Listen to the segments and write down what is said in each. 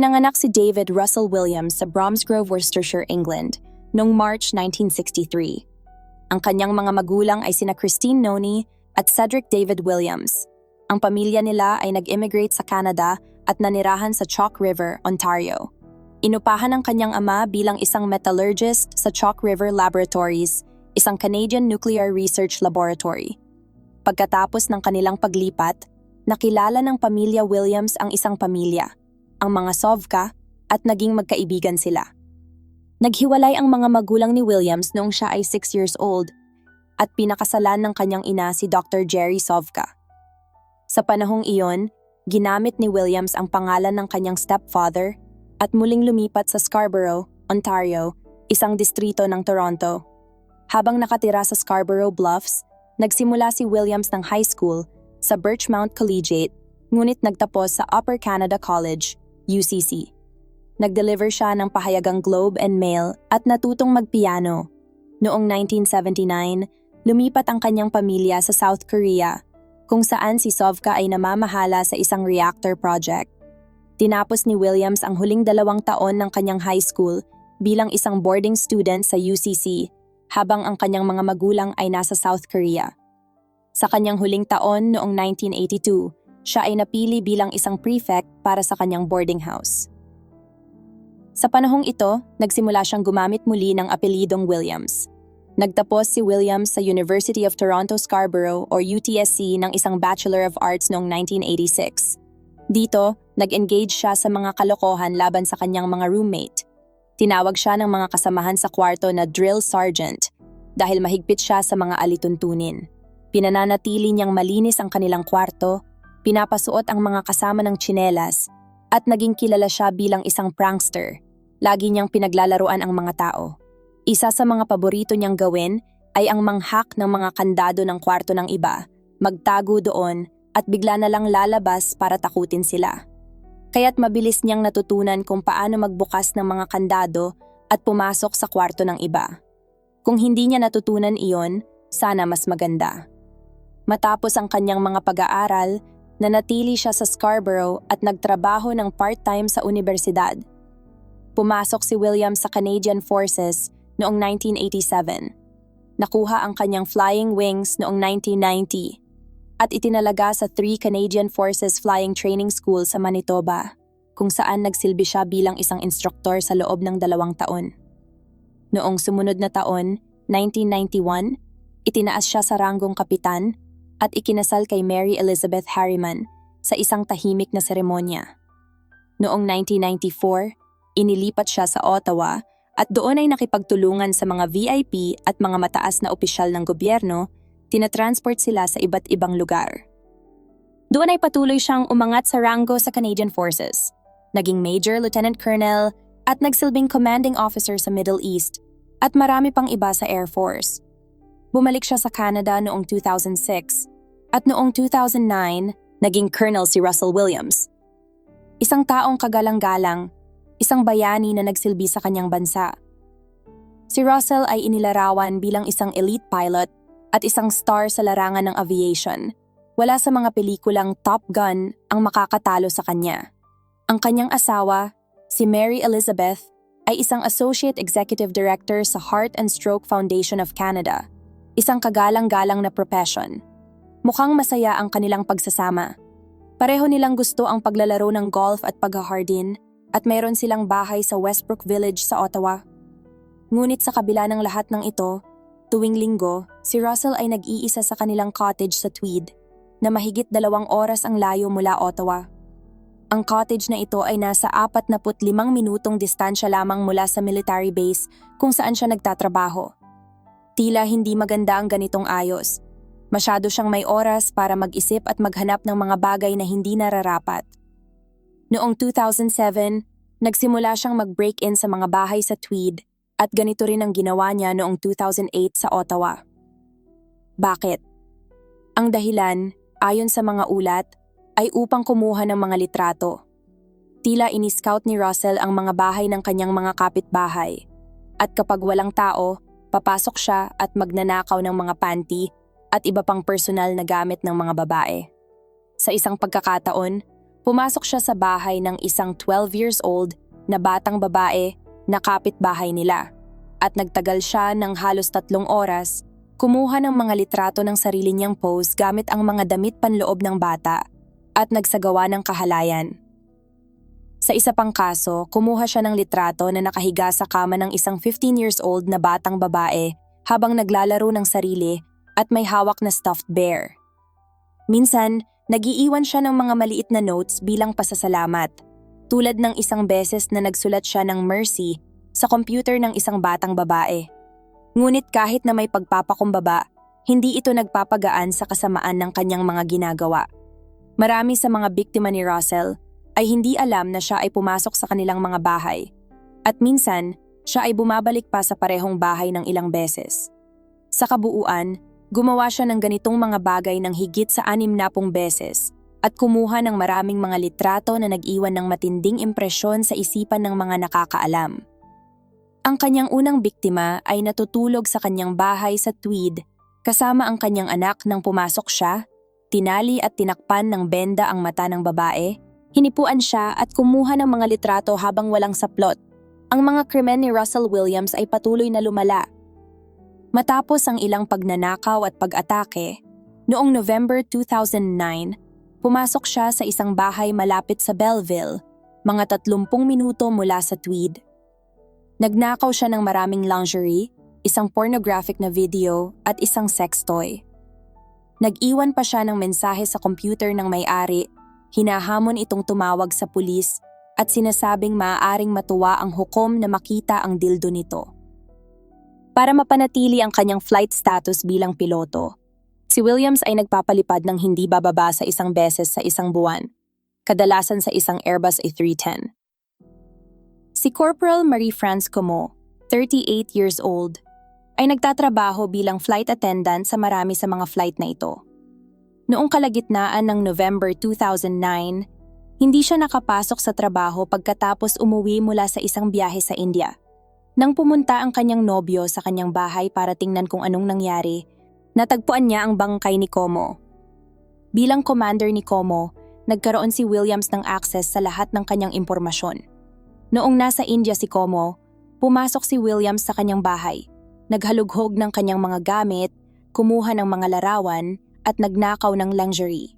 Ipinanganak si David Russell Williams sa Bromsgrove, Worcestershire, England, noong March 1963. Ang kanyang mga magulang ay sina Christine Noni at Cedric David Williams. Ang pamilya nila ay nag-immigrate sa Canada at nanirahan sa Chalk River, Ontario. Inupahan ng kanyang ama bilang isang metallurgist sa Chalk River Laboratories, isang Canadian Nuclear Research Laboratory. Pagkatapos ng kanilang paglipat, nakilala ng pamilya Williams ang isang pamilya, ang mga Sovka, at naging magkaibigan sila. Naghiwalay ang mga magulang ni Williams noong siya ay 6 years old at pinakasalan ng kanyang ina si Dr. Jerry Sovka. Sa panahong iyon, ginamit ni Williams ang pangalan ng kanyang stepfather at muling lumipat sa Scarborough, Ontario, isang distrito ng Toronto. Habang nakatira sa Scarborough Bluffs, nagsimula si Williams ng high school sa Birchmount Collegiate, ngunit nagtapos sa Upper Canada College, UCC. Nag-deliver siya ng pahayagang Globe and Mail at natutong magpiano. Noong 1979, lumipat ang kanyang pamilya sa South Korea, kung saan si Sovka ay namamahala sa isang reactor project. Tinapos ni Williams ang huling dalawang taon ng kanyang high school bilang isang boarding student sa UCC, habang ang kanyang mga magulang ay nasa South Korea. Sa kanyang huling taon noong 1982, siya ay napili bilang isang prefect para sa kanyang boarding house. Sa panahong ito, nagsimula siyang gumamit muli ng apelidong Williams. Nagtapos si Williams sa University of Toronto Scarborough or UTSC ng isang Bachelor of Arts noong 1986. Dito, nag-engage siya sa mga kalokohan laban sa kanyang mga roommate. Tinawag siya ng mga kasamahan sa kwarto na drill sergeant dahil mahigpit siya sa mga alituntunin. Pinananatili niyang malinis ang kanilang kwarto, pinapasuot ang mga kasama ng tsinelas, at naging kilala siya bilang isang prankster – Lagi niyang pinaglalaruan ang mga tao. Isa sa mga paborito niyang gawin ay ang manghak ng mga kandado ng kwarto ng iba, magtago doon at bigla na lang lalabas para takutin sila. Kaya't mabilis niyang natutunan kung paano magbukas ng mga kandado at pumasok sa kwarto ng iba. Kung hindi niya natutunan iyon, sana mas maganda. Matapos ang kanyang mga pag-aaral, nanatili siya sa Scarborough at nagtrabaho ng part-time sa universidad Pumasok si William sa Canadian Forces noong 1987. Nakuha ang kanyang flying wings noong 1990 at itinalaga sa 3 Canadian Forces Flying Training School sa Manitoba, kung saan nagsilbi siya bilang isang instruktor sa loob ng dalawang taon. Noong sumunod na taon, 1991, itinaas siya sa ranggong kapitan at ikinasal kay Mary Elizabeth Harriman sa isang tahimik na seremonya. Noong 1994, Inilipat siya sa Ottawa at doon ay nakipagtulungan sa mga VIP at mga mataas na opisyal ng gobyerno, tinatransport sila sa iba't ibang lugar. Doon ay patuloy siyang umangat sa rango sa Canadian Forces, naging Major Lieutenant Colonel at nagsilbing commanding officer sa Middle East at marami pang iba sa Air Force. Bumalik siya sa Canada noong 2006 at noong 2009, naging Colonel si Russell Williams. Isang taong kagalang-galang isang bayani na nagsilbi sa kanyang bansa. Si Russell ay inilarawan bilang isang elite pilot at isang star sa larangan ng aviation. Wala sa mga pelikulang Top Gun ang makakatalo sa kanya. Ang kanyang asawa, si Mary Elizabeth, ay isang Associate Executive Director sa Heart and Stroke Foundation of Canada, isang kagalang-galang na profession. Mukhang masaya ang kanilang pagsasama. Pareho nilang gusto ang paglalaro ng golf at paghahardin at mayroon silang bahay sa Westbrook Village sa Ottawa. Ngunit sa kabila ng lahat ng ito, tuwing linggo, si Russell ay nag-iisa sa kanilang cottage sa Tweed na mahigit dalawang oras ang layo mula Ottawa. Ang cottage na ito ay nasa 45 minutong distansya lamang mula sa military base kung saan siya nagtatrabaho. Tila hindi maganda ang ganitong ayos. Masyado siyang may oras para mag-isip at maghanap ng mga bagay na hindi nararapat. Noong 2007, nagsimula siyang mag-break-in sa mga bahay sa Tweed at ganito rin ang ginawa niya noong 2008 sa Ottawa. Bakit? Ang dahilan, ayon sa mga ulat, ay upang kumuha ng mga litrato. Tila ini-scout ni Russell ang mga bahay ng kanyang mga kapitbahay. At kapag walang tao, papasok siya at magnanakaw ng mga panty at iba pang personal na gamit ng mga babae. Sa isang pagkakataon, Pumasok siya sa bahay ng isang 12 years old na batang babae na kapitbahay nila at nagtagal siya ng halos tatlong oras kumuha ng mga litrato ng sarili niyang pose gamit ang mga damit panloob ng bata at nagsagawa ng kahalayan. Sa isa pang kaso, kumuha siya ng litrato na nakahiga sa kama ng isang 15 years old na batang babae habang naglalaro ng sarili at may hawak na stuffed bear. Minsan, nagiiwan siya ng mga maliit na notes bilang pasasalamat, tulad ng isang beses na nagsulat siya ng mercy sa computer ng isang batang babae. Ngunit kahit na may pagpapakumbaba, hindi ito nagpapagaan sa kasamaan ng kanyang mga ginagawa. Marami sa mga biktima ni Russell ay hindi alam na siya ay pumasok sa kanilang mga bahay. At minsan, siya ay bumabalik pa sa parehong bahay ng ilang beses. Sa kabuuan, gumawa siya ng ganitong mga bagay ng higit sa anim na pong beses at kumuha ng maraming mga litrato na nag-iwan ng matinding impresyon sa isipan ng mga nakakaalam. Ang kanyang unang biktima ay natutulog sa kanyang bahay sa Tweed kasama ang kanyang anak nang pumasok siya, tinali at tinakpan ng benda ang mata ng babae, hinipuan siya at kumuha ng mga litrato habang walang saplot. Ang mga krimen ni Russell Williams ay patuloy na lumala. Matapos ang ilang pagnanakaw at pag-atake, noong November 2009, pumasok siya sa isang bahay malapit sa Belleville, mga 30 minuto mula sa Tweed. Nagnakaw siya ng maraming lingerie, isang pornographic na video at isang sex toy. Nag-iwan pa siya ng mensahe sa computer ng may-ari, hinahamon itong tumawag sa pulis at sinasabing maaaring matuwa ang hukom na makita ang dildo nito. Para mapanatili ang kanyang flight status bilang piloto, si Williams ay nagpapalipad ng hindi bababa sa isang beses sa isang buwan, kadalasan sa isang Airbus A310. Si Corporal Marie-France Como, 38 years old, ay nagtatrabaho bilang flight attendant sa marami sa mga flight na ito. Noong kalagitnaan ng November 2009, hindi siya nakapasok sa trabaho pagkatapos umuwi mula sa isang biyahe sa India. Nang pumunta ang kanyang nobyo sa kanyang bahay para tingnan kung anong nangyari, natagpuan niya ang bangkay ni Como. Bilang commander ni Como, nagkaroon si Williams ng access sa lahat ng kanyang impormasyon. Noong nasa India si Como, pumasok si Williams sa kanyang bahay. Naghalughog ng kanyang mga gamit, kumuha ng mga larawan, at nagnakaw ng lingerie.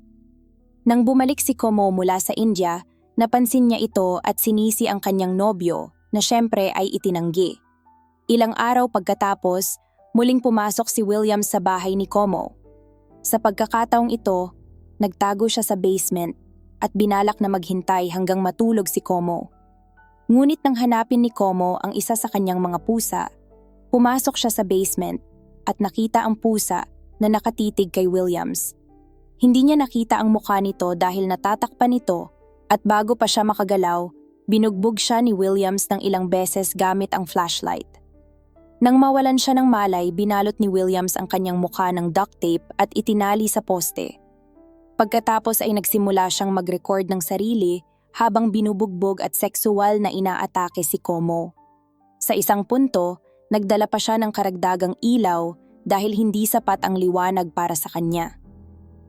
Nang bumalik si Como mula sa India, napansin niya ito at sinisi ang kanyang nobyo na syempre ay itinanggi. Ilang araw pagkatapos, muling pumasok si Williams sa bahay ni Como. Sa pagkakataong ito, nagtago siya sa basement at binalak na maghintay hanggang matulog si Como. Ngunit nang hanapin ni Como ang isa sa kanyang mga pusa, pumasok siya sa basement at nakita ang pusa na nakatitig kay Williams. Hindi niya nakita ang mukha nito dahil natatakpan nito at bago pa siya makagalaw, binugbog siya ni Williams ng ilang beses gamit ang flashlight. Nang mawalan siya ng malay, binalot ni Williams ang kanyang mukha ng duct tape at itinali sa poste. Pagkatapos ay nagsimula siyang mag-record ng sarili habang binubugbog at sexual na inaatake si Como. Sa isang punto, nagdala pa siya ng karagdagang ilaw dahil hindi sapat ang liwanag para sa kanya.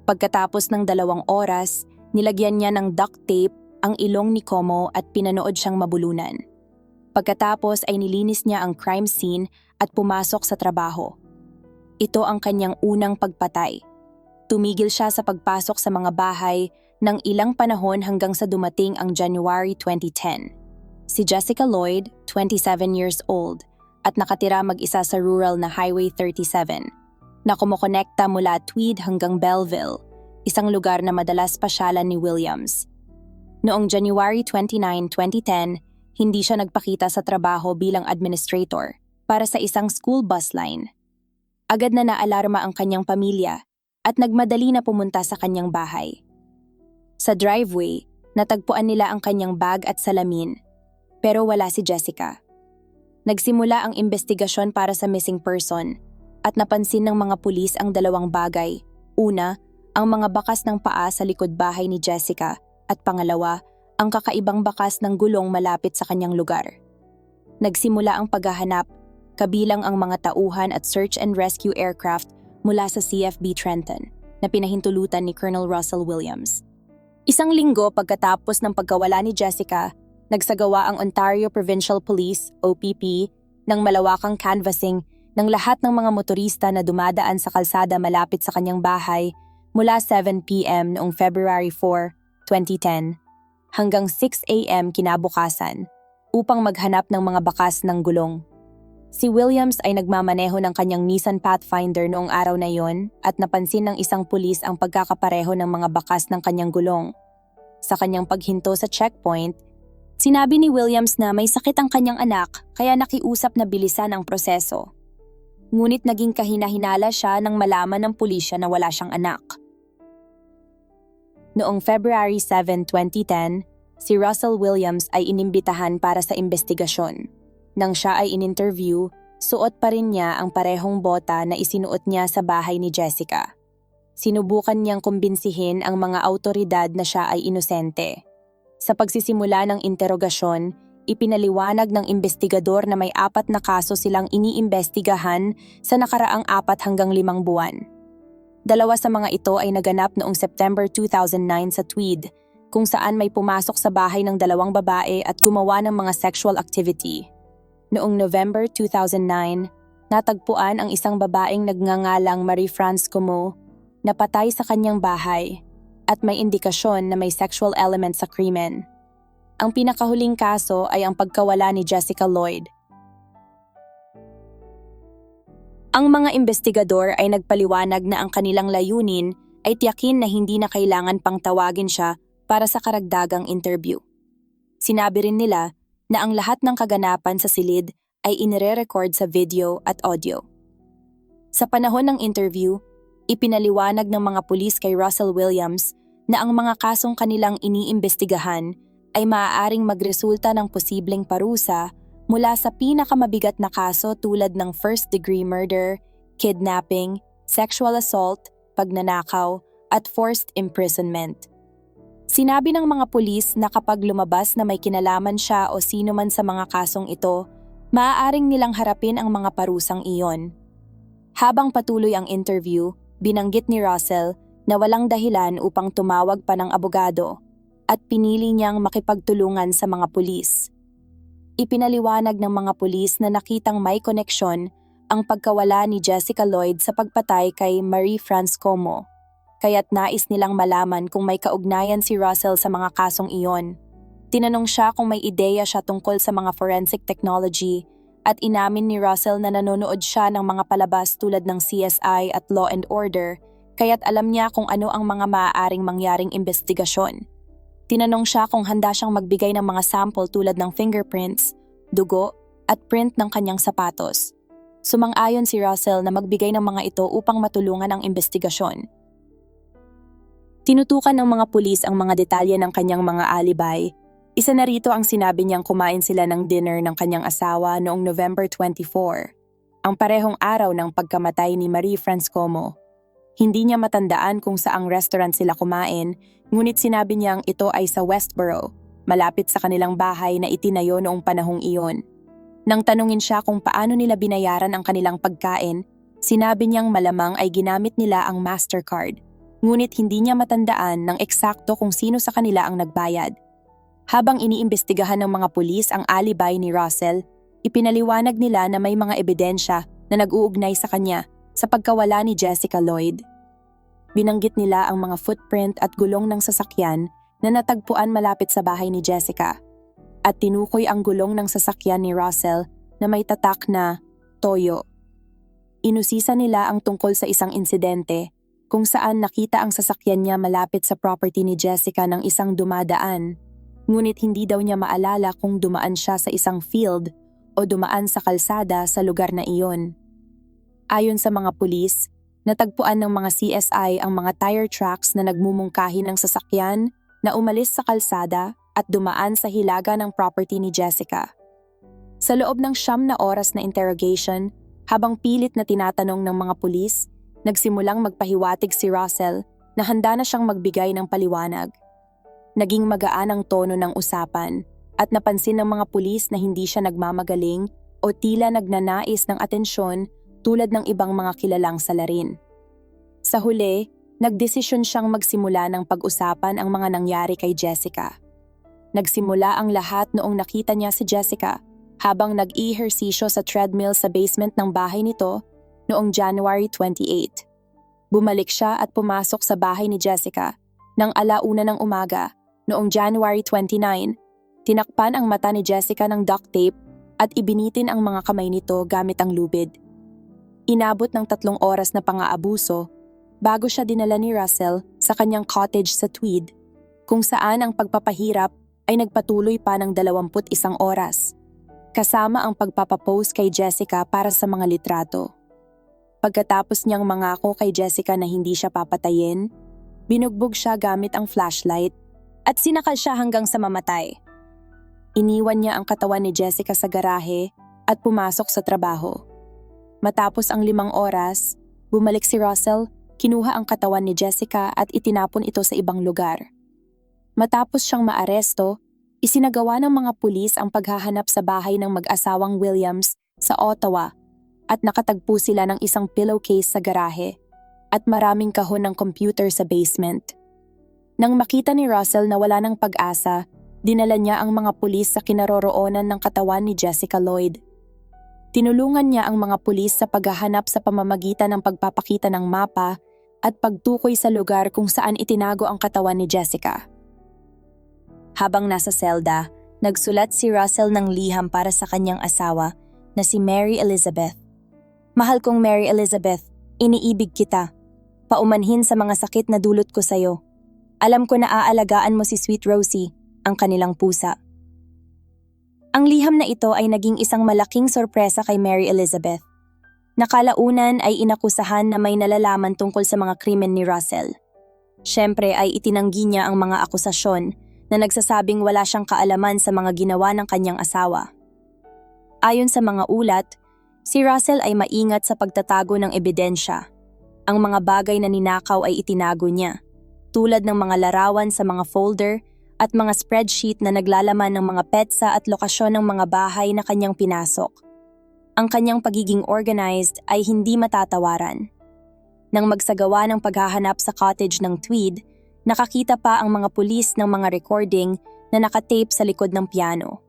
Pagkatapos ng dalawang oras, nilagyan niya ng duct tape ang ilong ni Como at pinanood siyang mabulunan. Pagkatapos ay nilinis niya ang crime scene at pumasok sa trabaho. Ito ang kanyang unang pagpatay. Tumigil siya sa pagpasok sa mga bahay ng ilang panahon hanggang sa dumating ang January 2010. Si Jessica Lloyd, 27 years old, at nakatira mag-isa sa rural na Highway 37, na kumukonekta mula Tweed hanggang Belleville, isang lugar na madalas pasyalan ni Williams. Noong January 29, 2010, hindi siya nagpakita sa trabaho bilang administrator para sa isang school bus line. Agad na naalarma ang kanyang pamilya at nagmadali na pumunta sa kanyang bahay. Sa driveway, natagpuan nila ang kanyang bag at salamin, pero wala si Jessica. Nagsimula ang investigasyon para sa missing person at napansin ng mga pulis ang dalawang bagay. Una, ang mga bakas ng paa sa likod bahay ni Jessica at pangalawa, ang kakaibang bakas ng gulong malapit sa kanyang lugar. Nagsimula ang paghahanap, kabilang ang mga tauhan at search and rescue aircraft mula sa CFB Trenton na pinahintulutan ni Colonel Russell Williams. Isang linggo pagkatapos ng pagkawala ni Jessica, nagsagawa ang Ontario Provincial Police, OPP, ng malawakang canvassing ng lahat ng mga motorista na dumadaan sa kalsada malapit sa kanyang bahay mula 7pm noong February 4, 2010 hanggang 6am kinabukasan upang maghanap ng mga bakas ng gulong. Si Williams ay nagmamaneho ng kanyang Nissan Pathfinder noong araw na yon at napansin ng isang pulis ang pagkakapareho ng mga bakas ng kanyang gulong. Sa kanyang paghinto sa checkpoint, sinabi ni Williams na may sakit ang kanyang anak kaya nakiusap na bilisan ang proseso. Ngunit naging kahinahinala siya nang malaman ng pulisya na wala siyang anak. Noong February 7, 2010, si Russell Williams ay inimbitahan para sa investigasyon. Nang siya ay in-interview, suot pa rin niya ang parehong bota na isinuot niya sa bahay ni Jessica. Sinubukan niyang kumbinsihin ang mga autoridad na siya ay inosente. Sa pagsisimula ng interogasyon, ipinaliwanag ng investigador na may apat na kaso silang iniimbestigahan sa nakaraang apat hanggang limang buwan. Dalawa sa mga ito ay naganap noong September 2009 sa Tweed, kung saan may pumasok sa bahay ng dalawang babae at gumawa ng mga sexual activity. Noong November 2009, natagpuan ang isang babaeng nagngangalang Marie France Como na patay sa kanyang bahay at may indikasyon na may sexual element sa krimen. Ang pinakahuling kaso ay ang pagkawala ni Jessica Lloyd. Ang mga investigador ay nagpaliwanag na ang kanilang layunin ay tiyakin na hindi na kailangan pang tawagin siya para sa karagdagang interview. Sinabi rin nila na ang lahat ng kaganapan sa silid ay inire-record sa video at audio. Sa panahon ng interview, ipinaliwanag ng mga pulis kay Russell Williams na ang mga kasong kanilang iniimbestigahan ay maaaring magresulta ng posibleng parusa mula sa pinakamabigat na kaso tulad ng first-degree murder, kidnapping, sexual assault, pagnanakaw, at forced imprisonment. Sinabi ng mga pulis na kapag lumabas na may kinalaman siya o sino man sa mga kasong ito, maaaring nilang harapin ang mga parusang iyon. Habang patuloy ang interview, binanggit ni Russell na walang dahilan upang tumawag pa ng abogado at pinili niyang makipagtulungan sa mga pulis. Ipinaliwanag ng mga pulis na nakitang may koneksyon ang pagkawala ni Jessica Lloyd sa pagpatay kay Marie France Como kaya't nais nilang malaman kung may kaugnayan si Russell sa mga kasong iyon. Tinanong siya kung may ideya siya tungkol sa mga forensic technology at inamin ni Russell na nanonood siya ng mga palabas tulad ng CSI at Law and Order kaya't alam niya kung ano ang mga maaaring mangyaring investigasyon. Tinanong siya kung handa siyang magbigay ng mga sample tulad ng fingerprints, dugo, at print ng kanyang sapatos. Sumang-ayon si Russell na magbigay ng mga ito upang matulungan ang investigasyon. Tinutukan ng mga pulis ang mga detalye ng kanyang mga alibay. Isa na rito ang sinabi niyang kumain sila ng dinner ng kanyang asawa noong November 24, ang parehong araw ng pagkamatay ni Marie France Como. Hindi niya matandaan kung saang restaurant sila kumain, ngunit sinabi niyang ito ay sa Westboro, malapit sa kanilang bahay na itinayo noong panahong iyon. Nang tanungin siya kung paano nila binayaran ang kanilang pagkain, sinabi niyang malamang ay ginamit nila ang MasterCard – ngunit hindi niya matandaan ng eksakto kung sino sa kanila ang nagbayad. Habang iniimbestigahan ng mga pulis ang alibay ni Russell, ipinaliwanag nila na may mga ebidensya na nag-uugnay sa kanya sa pagkawala ni Jessica Lloyd. Binanggit nila ang mga footprint at gulong ng sasakyan na natagpuan malapit sa bahay ni Jessica at tinukoy ang gulong ng sasakyan ni Russell na may tatak na Toyo. Inusisa nila ang tungkol sa isang insidente kung saan nakita ang sasakyan niya malapit sa property ni Jessica ng isang dumadaan, ngunit hindi daw niya maalala kung dumaan siya sa isang field o dumaan sa kalsada sa lugar na iyon. Ayon sa mga pulis, natagpuan ng mga CSI ang mga tire tracks na nagmumungkahi ng sasakyan na umalis sa kalsada at dumaan sa hilaga ng property ni Jessica. Sa loob ng siyam na oras na interrogation, habang pilit na tinatanong ng mga pulis, Nagsimulang magpahiwatig si Russell na handa na siyang magbigay ng paliwanag. Naging magaan ang tono ng usapan at napansin ng mga pulis na hindi siya nagmamagaling o tila nagnanais ng atensyon tulad ng ibang mga kilalang salarin. Sa huli, nagdesisyon siyang magsimula ng pag-usapan ang mga nangyari kay Jessica. Nagsimula ang lahat noong nakita niya si Jessica habang nag-ehersisyo sa treadmill sa basement ng bahay nito noong January 28. Bumalik siya at pumasok sa bahay ni Jessica nang alauna ng umaga noong January 29. Tinakpan ang mata ni Jessica ng duct tape at ibinitin ang mga kamay nito gamit ang lubid. Inabot ng tatlong oras na pang-aabuso bago siya dinala ni Russell sa kanyang cottage sa Tweed kung saan ang pagpapahirap ay nagpatuloy pa ng 21 oras kasama ang pagpapapost kay Jessica para sa mga litrato. Pagkatapos niyang mangako kay Jessica na hindi siya papatayin, binugbog siya gamit ang flashlight at sinakal siya hanggang sa mamatay. Iniwan niya ang katawan ni Jessica sa garahe at pumasok sa trabaho. Matapos ang limang oras, bumalik si Russell, kinuha ang katawan ni Jessica at itinapon ito sa ibang lugar. Matapos siyang maaresto, isinagawa ng mga pulis ang paghahanap sa bahay ng mag-asawang Williams sa Ottawa at nakatagpo sila ng isang pillowcase sa garahe at maraming kahon ng computer sa basement. Nang makita ni Russell na wala ng pag-asa, dinala niya ang mga pulis sa kinaroroonan ng katawan ni Jessica Lloyd. Tinulungan niya ang mga pulis sa paghahanap sa pamamagitan ng pagpapakita ng mapa at pagtukoy sa lugar kung saan itinago ang katawan ni Jessica. Habang nasa selda, nagsulat si Russell ng liham para sa kanyang asawa na si Mary Elizabeth. Mahal kong Mary Elizabeth, iniibig kita. Paumanhin sa mga sakit na dulot ko sa'yo. Alam ko na aalagaan mo si Sweet Rosie, ang kanilang pusa. Ang liham na ito ay naging isang malaking sorpresa kay Mary Elizabeth. Nakalaunan ay inakusahan na may nalalaman tungkol sa mga krimen ni Russell. Siyempre ay itinanggi niya ang mga akusasyon na nagsasabing wala siyang kaalaman sa mga ginawa ng kanyang asawa. Ayon sa mga ulat, si Russell ay maingat sa pagtatago ng ebidensya. Ang mga bagay na ninakaw ay itinago niya, tulad ng mga larawan sa mga folder at mga spreadsheet na naglalaman ng mga petsa at lokasyon ng mga bahay na kanyang pinasok. Ang kanyang pagiging organized ay hindi matatawaran. Nang magsagawa ng paghahanap sa cottage ng Tweed, nakakita pa ang mga pulis ng mga recording na nakatape sa likod ng piano.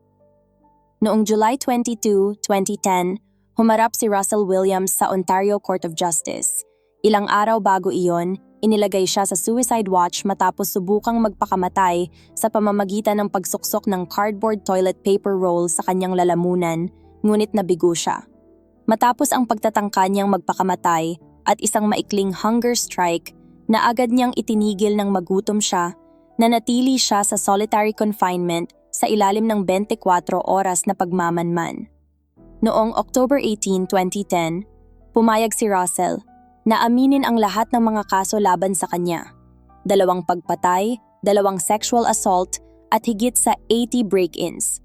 Noong July 22, 2010, humarap si Russell Williams sa Ontario Court of Justice. Ilang araw bago iyon, inilagay siya sa suicide watch matapos subukang magpakamatay sa pamamagitan ng pagsuksok ng cardboard toilet paper roll sa kanyang lalamunan, ngunit nabigo siya. Matapos ang pagtatangka niyang magpakamatay at isang maikling hunger strike, na agad niyang itinigil ng magutom siya, na natili siya sa solitary confinement sa ilalim ng 24 oras na pagmamanman. Noong October 18, 2010, pumayag si Russell na aminin ang lahat ng mga kaso laban sa kanya. Dalawang pagpatay, dalawang sexual assault, at higit sa 80 break-ins.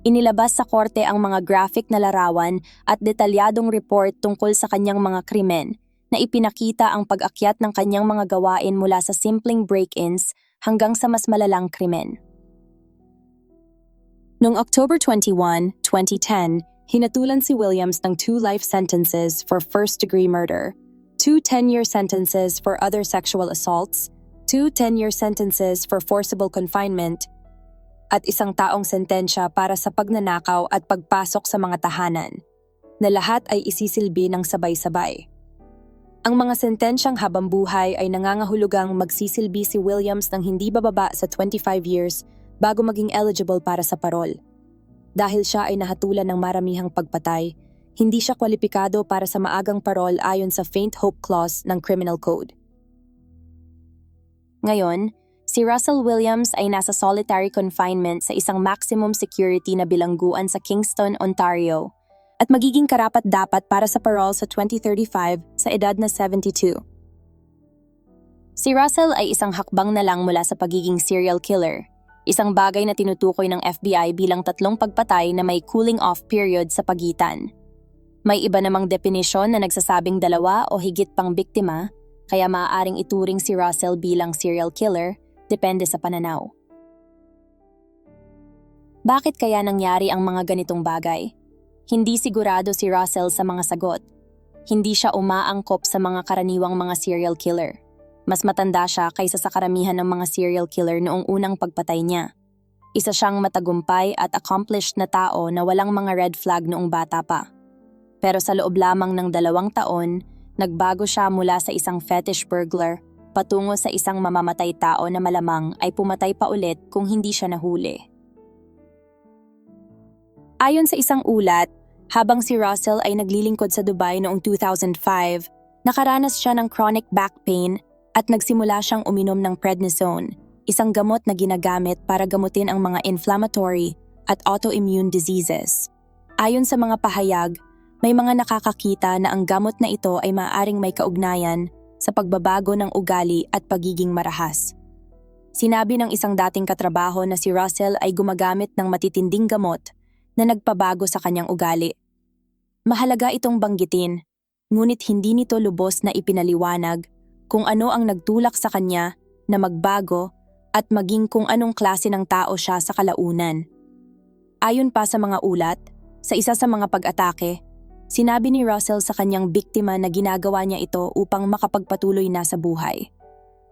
Inilabas sa korte ang mga graphic na larawan at detalyadong report tungkol sa kanyang mga krimen na ipinakita ang pag-akyat ng kanyang mga gawain mula sa simpleng break-ins hanggang sa mas malalang krimen. Noong October 21, 2010, hinatulan si Williams ng two life sentences for first-degree murder, two 10-year sentences for other sexual assaults, two 10-year sentences for forcible confinement, at isang taong sentensya para sa pagnanakaw at pagpasok sa mga tahanan, na lahat ay isisilbi ng sabay-sabay. Ang mga sentensyang habang buhay ay nangangahulugang magsisilbi si Williams ng hindi bababa sa 25 years bago maging eligible para sa parol. Dahil siya ay nahatulan ng maramihang pagpatay, hindi siya kwalipikado para sa maagang parol ayon sa faint hope clause ng Criminal Code. Ngayon, si Russell Williams ay nasa solitary confinement sa isang maximum security na bilangguan sa Kingston, Ontario, at magiging karapat-dapat para sa parole sa 2035 sa edad na 72. Si Russell ay isang hakbang na lang mula sa pagiging serial killer, isang bagay na tinutukoy ng FBI bilang tatlong pagpatay na may cooling off period sa pagitan. May iba namang definisyon na nagsasabing dalawa o higit pang biktima, kaya maaaring ituring si Russell bilang serial killer, depende sa pananaw. Bakit kaya nangyari ang mga ganitong bagay? Hindi sigurado si Russell sa mga sagot. Hindi siya umaangkop sa mga karaniwang mga serial killer. Mas matanda siya kaysa sa karamihan ng mga serial killer noong unang pagpatay niya. Isa siyang matagumpay at accomplished na tao na walang mga red flag noong bata pa. Pero sa loob lamang ng dalawang taon, nagbago siya mula sa isang fetish burglar patungo sa isang mamamatay tao na malamang ay pumatay pa ulit kung hindi siya nahuli. Ayon sa isang ulat, habang si Russell ay naglilingkod sa Dubai noong 2005, nakaranas siya ng chronic back pain at nagsimula siyang uminom ng prednisone, isang gamot na ginagamit para gamutin ang mga inflammatory at autoimmune diseases. Ayon sa mga pahayag, may mga nakakakita na ang gamot na ito ay maaaring may kaugnayan sa pagbabago ng ugali at pagiging marahas. Sinabi ng isang dating katrabaho na si Russell ay gumagamit ng matitinding gamot na nagpabago sa kanyang ugali. Mahalaga itong banggitin, ngunit hindi nito lubos na ipinaliwanag kung ano ang nagtulak sa kanya na magbago at maging kung anong klase ng tao siya sa kalaunan. Ayon pa sa mga ulat, sa isa sa mga pag-atake, sinabi ni Russell sa kanyang biktima na ginagawa niya ito upang makapagpatuloy na sa buhay.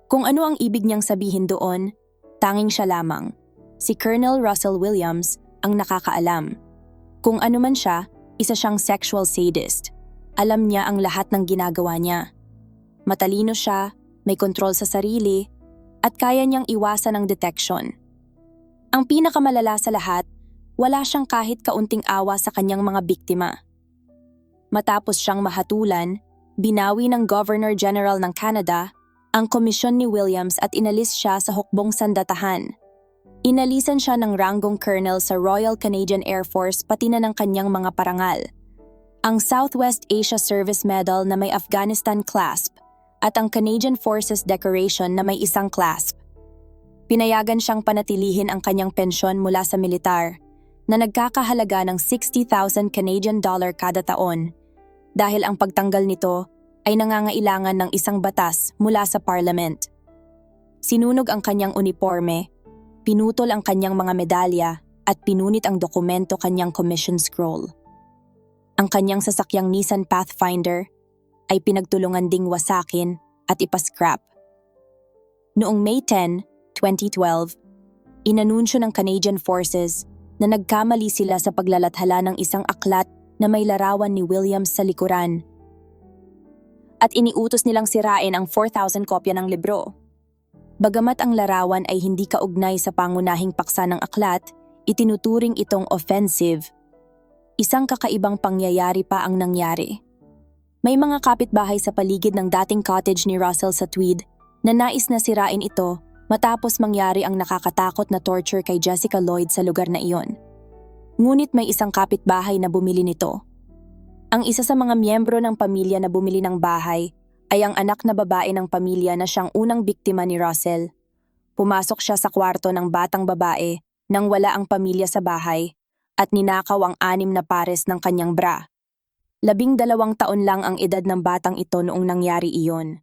Kung ano ang ibig niyang sabihin doon, tanging siya lamang. Si Colonel Russell Williams ang nakakaalam. Kung ano man siya, isa siyang sexual sadist. Alam niya ang lahat ng ginagawa niya. Matalino siya, may kontrol sa sarili, at kaya niyang iwasan ang detection. Ang pinakamalala sa lahat, wala siyang kahit kaunting awa sa kanyang mga biktima. Matapos siyang mahatulan, binawi ng Governor General ng Canada ang komisyon ni Williams at inalis siya sa hukbong sandatahan. Inalisan siya ng ranggong colonel sa Royal Canadian Air Force pati na ng kanyang mga parangal. Ang Southwest Asia Service Medal na may Afghanistan clasp at ang Canadian Forces Decoration na may isang clasp. Pinayagan siyang panatilihin ang kanyang pensyon mula sa militar na nagkakahalaga ng 60,000 Canadian dollar kada taon dahil ang pagtanggal nito ay nangangailangan ng isang batas mula sa parliament. Sinunog ang kanyang uniforme pinutol ang kanyang mga medalya at pinunit ang dokumento kanyang commission scroll. Ang kanyang sasakyang Nissan Pathfinder ay pinagtulungan ding wasakin at ipascrap. Noong May 10, 2012, inanunsyo ng Canadian Forces na nagkamali sila sa paglalathala ng isang aklat na may larawan ni Williams sa likuran. At iniutos nilang sirain ang 4,000 kopya ng libro. Bagamat ang larawan ay hindi kaugnay sa pangunahing paksa ng aklat, itinuturing itong offensive. Isang kakaibang pangyayari pa ang nangyari. May mga kapitbahay sa paligid ng dating cottage ni Russell sa Tweed na nais na sirain ito matapos mangyari ang nakakatakot na torture kay Jessica Lloyd sa lugar na iyon. Ngunit may isang kapitbahay na bumili nito. Ang isa sa mga miyembro ng pamilya na bumili ng bahay ay ang anak na babae ng pamilya na siyang unang biktima ni Russell. Pumasok siya sa kwarto ng batang babae nang wala ang pamilya sa bahay at ninakaw ang anim na pares ng kanyang bra. Labing dalawang taon lang ang edad ng batang ito noong nangyari iyon.